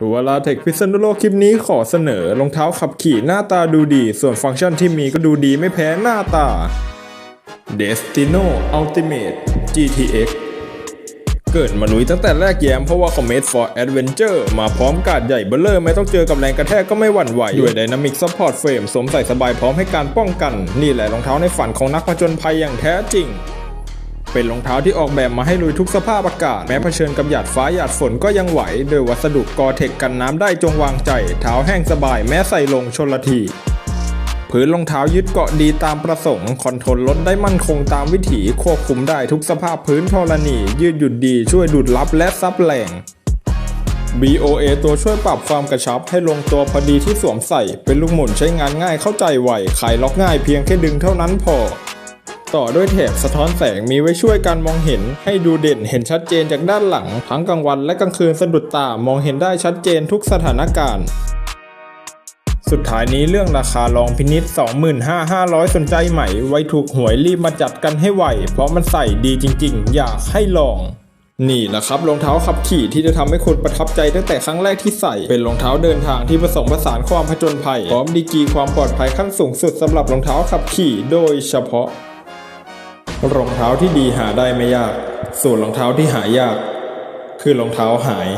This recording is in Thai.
ตัวลาเทคพิษณุโลกคลิปนี้ขอเสนอรองเท้าขับขี่หน้าตาดูดี ส่วนฟังก์ชันที่มีก็ดูดีไม่แพ้หน้าตา Destino Ultimate GTX เกิดมาลุยตั้งแต่แรกแย้มเพราะว่า Comet for Adventure มาพร้อมกาดใหญ่เบ้อเลอร์ไม่ต้องเจอกับแรงกระแทกก็ไม่หวั่นไหว ด้วย Dynamic Support Frame สวมใส่สบายพร้อมให้การป้องกัน นี่แหละรองเท้าในฝันของนักผจญภัยอย่างแท้จริง เป็นรองเท้าที่ออกแบบมาให้ลุยทุกสภาพอากาศ แม้เผชิญกับหยาดฟ้าหยาดฝนก็ยังไหว โดยวัสดุกอเทคกันน้ำได้จงวางใจ เท้าแห้งสบายแม้ใส่ลงชนละทีพื้นรองเท้ายึดเกาะดีตามประสงค์ คอนโทรลรถได้มั่นคงตามวิถีควบคุมได้ทุกสภาพพื้นธรณี ยืดหยุ่นดีช่วยดูดลับและซับแรง BOA ตัวช่วยปรับความกระชับให้ลงตัวพอดีที่สวมใส่ เป็นลูกหมุนใช้งานง่ายเข้าใจไวคลายล็อกง่ายเพียงแค่ดึงเท่านั้นพอ ต่อด้วยแถบสะท้อนแสงมีไว้ช่วยการมองเห็น ให้ดูเด่นเห็นชัดเจนจากด้านหลัง ทั้งกลางวันและกลางคืนสะดุดตามองเห็นได้ชัดเจนทุกสถานการณ์สุดท้ายนี้เรื่องราคาลองพินิษ25,500 สนใจไหม ไว้ถูกหวยรีบมาจัดกันให้ไวเพราะมันใส่ดีจริงๆ อยากให้ลอง นี่แหละครับรองเท้าขับขี่ที่จะทำให้คุณประทับใจตั้งแต่ครั้งแรกที่ใส่ เป็นรองเท้าเดินทางที่ผสมผสานความผจญภัย พร้อมดีกีความปลอดภัยขั้นสูงสุดสำหรับรองเท้าขับขี่โดยเฉพาะ รองเท้าที่ดีหาได้ไม่ยาก ส่วนรองเท้าที่หายาก คือรองเท้าหาย